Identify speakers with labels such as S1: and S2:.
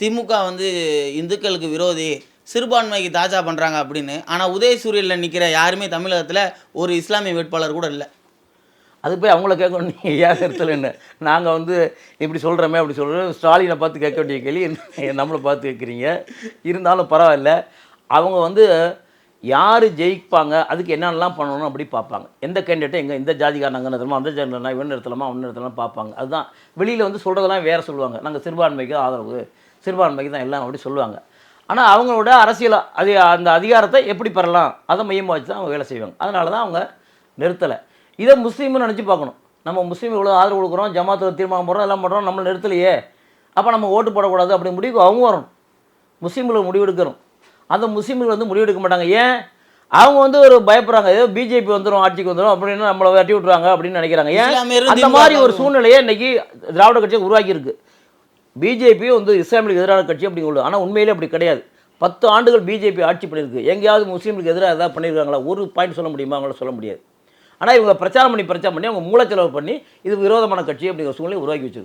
S1: திமுக வந்து இந்துக்களுக்கு விரோதி சிறுபான்மைக்கு தாஜா பண்ணுறாங்க அப்படின்னு. ஆனால் உதயசூரியனில் நிற்கிற யாருமே தமிழகத்தில் ஒரு இஸ்லாமிய வேட்பாளர் கூட இல்லை.
S2: அது போய் அவங்கள கேட்கணும் நீங்கள் ஏன் கருத்தில் என்ன? நாங்கள் வந்து இப்படி சொல்கிறோமே அப்படி சொல்கிறோம் ஸ்டாலினை பார்த்து கேட்க வேண்டிய கேள்வி நம்மளை பார்த்து கேட்குறீங்க? இருந்தாலும் பரவாயில்ல. அவங்க வந்து யார் ஜெயிப்பாங்க அதுக்கு என்னென்னலாம் பண்ணணும் அப்படி பார்ப்பாங்க. எந்த கேண்டிடேட்டை எங்கே இந்த ஜாதிக்காரங்க நிறுத்தலாமா அந்த ஜாதி இவன் நிறுத்தலாமா அவன் நிறுத்தலாம் பார்ப்பாங்க. அதுதான் வெளியில் வந்து சொல்கிறதெல்லாம் வேறு சொல்லுவாங்க. நாங்கள் சிறுபான்மைக்கு ஆதரவு. சிறுபான்மைக்கு தான் எல்லாம் அப்படி சொல்லுவாங்க. ஆனால் அவங்களோட அரசியல் அது அந்த அதிகாரத்தை எப்படி பெறலாம்? அதை மையமாக வச்சு தான் அவங்க வேலை செய்வாங்க. அதனால தான் அவங்க நிறுத்தலை. இதை முஸ்லீம்னு நினச்சி பார்க்கணும். நம்ம முஸ்லீம் இவ்வளோ ஆதரவு கொடுக்குறோம் ஜமாத்தில் தீர்மானம் போடுறோம் எல்லாம் பண்ணுறோம் நம்மளை நிறுத்தலையே. அப்போ நம்ம ஓட்டு போடக்கூடாது அப்படி முடிவு அவங்க வரணும். முஸ்லீம்களுக்கு முடிவெடுக்கணும் அந்த முஸ்லீம்கள் வந்து முடிவெடுக்க மாட்டாங்க. ஏன்? அவங்க வந்து ஒரு பயப்படுறாங்க. ஏதோ பிஜேபி வந்துடும் ஆட்சிக்கு வந்துடும் அப்படின்னு நம்மளை வெட்டி விட்ருவாங்க அப்படின்னு நினைக்கிறாங்க. ஏன்? அந்த மாதிரி ஒரு சூழ்நிலையை இன்னைக்கு திராவிட கட்சி உருவாக்கியிருக்கு. பிஜேபி வந்து இஸ்லாமியர்களுக்கு எதிரான கட்சி அப்படிங்கிறது ஆனால் உண்மையிலே அப்படி கிடையாது. பத்து ஆண்டுகள் பிஜேபி ஆட்சி பண்ணியிருக்கு. எங்கேயாவது முஸ்லீம்களுக்கு எதிராக எதாவது பண்ணியிருக்காங்களா? ஒரு பாயிண்ட் சொல்ல முடியுமா? அவங்கள சொல்ல முடியாது. ஆனால் இவங்க பிரச்சாரம் பண்ணி பிரச்சாரம் பண்ணி அவங்க மூலச்செலவு பண்ணி இது விரோதமான கட்சி அப்படிங்கிற சூழ்நிலை உருவாக்கி வச்சிருக்காங்க.